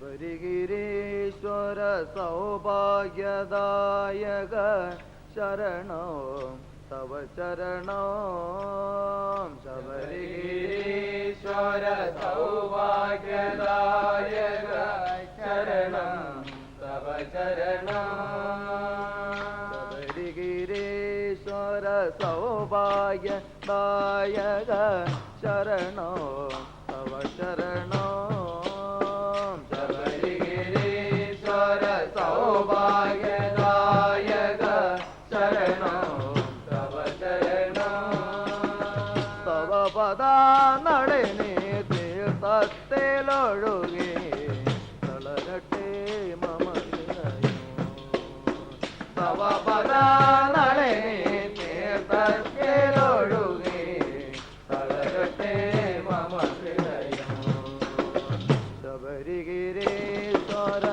ശബരിഗിരീശ്വര സൗഭാഗ്യദായക ശരണോ തവ ചരണോ ശബരിഗിരീശ്വര സൗഭാഗ്യദായക ശരണം തവ ചരണം ശബരിഗിരീശ്വര സൗഭാഗ്യദായക ശരണോ തവ ശരണോ. തവ പദ നളിനി തീർത്ഥത്തിലൊഴുകി. ശബരിഗിരീശ്വര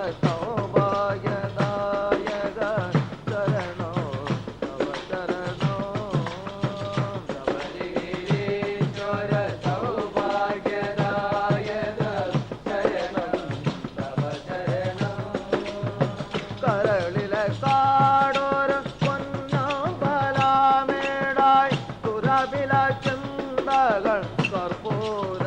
തുറവില ചിന്തകൾ കർപ്പൂര